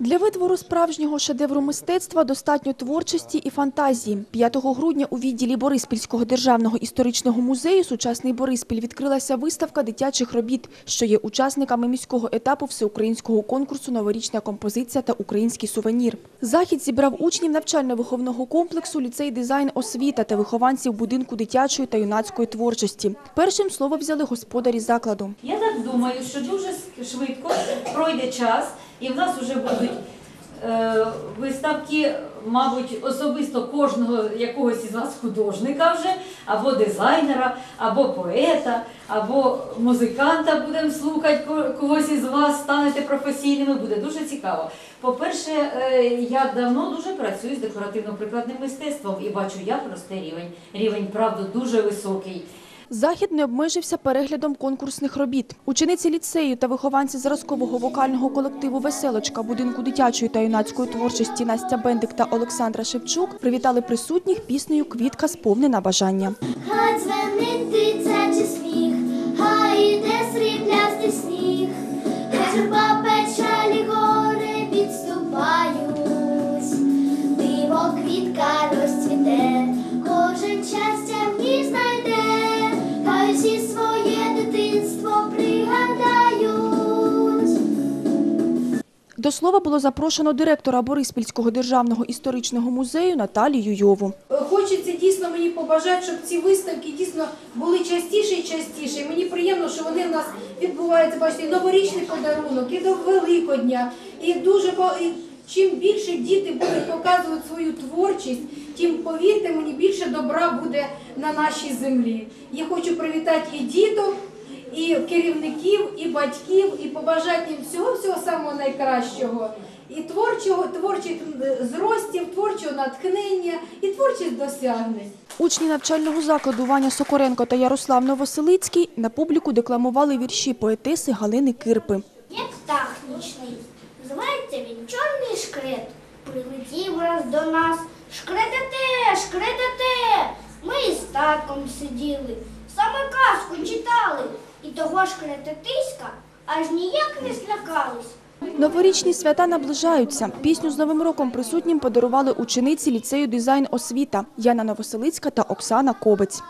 Для витвору справжнього шедевру мистецтва достатньо творчості і фантазії. 5 грудня у відділі Бориспільського державного історичного музею «Сучасний Бориспіль» відкрилася виставка дитячих робіт, що є учасниками міського етапу всеукраїнського конкурсу «Новорічна композиція та український сувенір». Захід зібрав учнів навчально-виховного комплексу «Ліцей дизайн освіта» та вихованців будинку дитячої та юнацької творчості. Першим слово взяли господарі закладу. Я так думаю, що дуже швидко пройде час, і в нас вже будуть е, виставки, мабуть, особисто кожного якогось із вас художника вже, або дизайнера, або поета, або музиканта будемо слухати, ко- когось із вас станете професійними, буде дуже цікаво. По-перше, е, я давно дуже працюю з декоративно-прикладним мистецтвом і бачу, як росте рівень. Рівень, правда, дуже високий. Захід не обмежився переглядом конкурсних робіт. Учениці ліцею та вихованці зразкового вокального колективу «Веселочка» будинку дитячої та юнацької творчості Настя Бендик та Олександра Шевчук привітали присутніх піснею «Квітка сповнена бажання». Хай дзвенить дитячий всі своє дитинство пригадають. До слова було запрошено директора Бориспільського державного історичного музею Наталію Йову. Хочеться дійсно мені побажати, щоб ці виставки дійсно були частіше і частіше. Мені приємно, що вони в нас відбуваються. Бачите, і новорічний подарунок, і до Великодня. І дуже по- і чим більше діти будуть показувати свою творчість, тим повірте мені більше добра буде на нашій землі. Я хочу привітати і діток. І керівників, і батьків, і побажати їм всього всього самого найкращого, і творчого, творчих зростів, творчого натхнення, і творчих досягнень. Учні навчального закладу Ваня Сокоренко та Ярослав Новоселицький на публіку декламували вірші поетеси Галини Кирпи. Є птах нічний, називається він чорний шкрет. Прилетів раз до нас. Шкредете, шкредете. Ми із татком сиділи, саме казку читали. І того шкредетиська аж ніяк не злякались. Новорічні свята наближаються. Пісню з Новим роком присутнім подарували учениці ліцею дизайн освіта Яна Новоселицька та Оксана Кобець.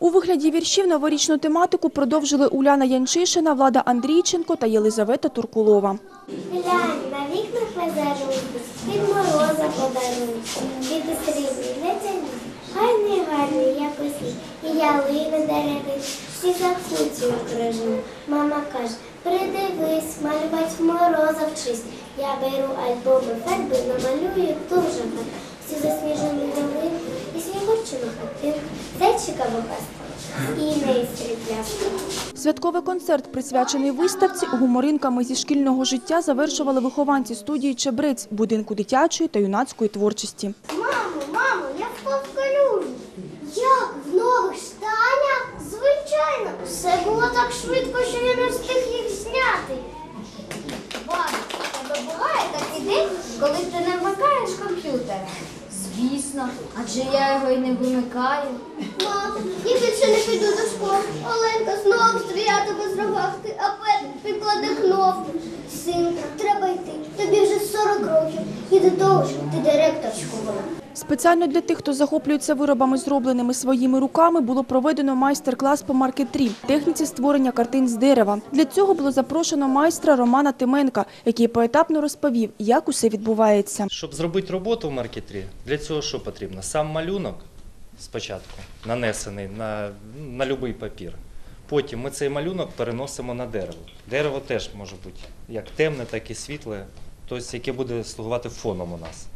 У вигляді віршів новорічну тематику продовжили Уляна Янчишина, Влада Андрійченко та Єлизавета Туркулова. Глянь, на вікнах лазарунки, від мороза подарунки, від срібні не ціні. Гарний, гарний, як усі, і ялини дереви, всі закуті окружені. Мама каже, придивись, малювать мороза вчись. Я беру альбоми фарби, намалюю дуже. Всі засніжені долини, зайчика і неї. Святковий концерт, присвячений виставці, гуморинками зі шкільного життя завершували вихованці студії Чебрець будинку дитячої та юнацької творчості. Мамо, мамо, я впав в калюжу. Як? В нових штанях? Звичайно. Все було так швидко, що я не встиг їх зняти. Бабі, у тебе буває такий день, коли ти не вмикаєш комп'ютер? Звісно, адже я його й не вимикаю. Мам, я більше не піду до школи. Оленка знову стрілятиме з рогавки, а Петр прикладе кнопку. Синка, треба йти. Тобі вже 40 років. І до того ж, ти директор школи. Спеціально для тих, хто захоплюється виробами, зробленими своїми руками, було проведено майстер-клас по маркетрі – техніці створення картин з дерева. Для цього було запрошено майстра Романа Тименка, який поетапно розповів, як усе відбувається. Щоб зробити роботу в маркетрі, для цього що потрібно? Сам малюнок спочатку нанесений на, на будь-який папір. Потім ми цей малюнок переносимо на дерево. Дерево теж може бути як темне, так і світле, тобто яке буде слугувати фоном у нас.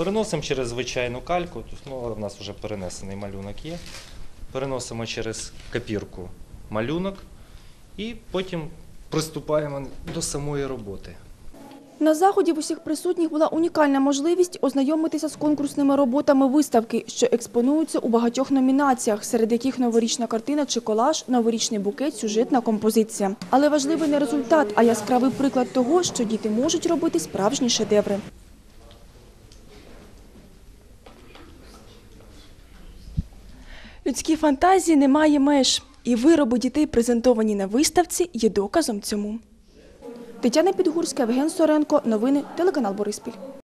Переносимо через звичайну кальку, ну, у нас вже перенесений малюнок є. Переносимо через копірку малюнок і потім приступаємо до самої роботи. На заході в усіх присутніх була унікальна можливість ознайомитися з конкурсними роботами виставки, що експонуються у багатьох номінаціях, серед яких новорічна картина чи колаж, новорічний букет, сюжетна композиція. Але важливий не результат, а яскравий приклад того, що діти можуть робити справжні шедеври. Людській фантазії немає меж, і вироби дітей, презентовані на виставці, є доказом цьому. Тетяна Підгурська, Євген Соренко. Новини телеканал Бориспіль.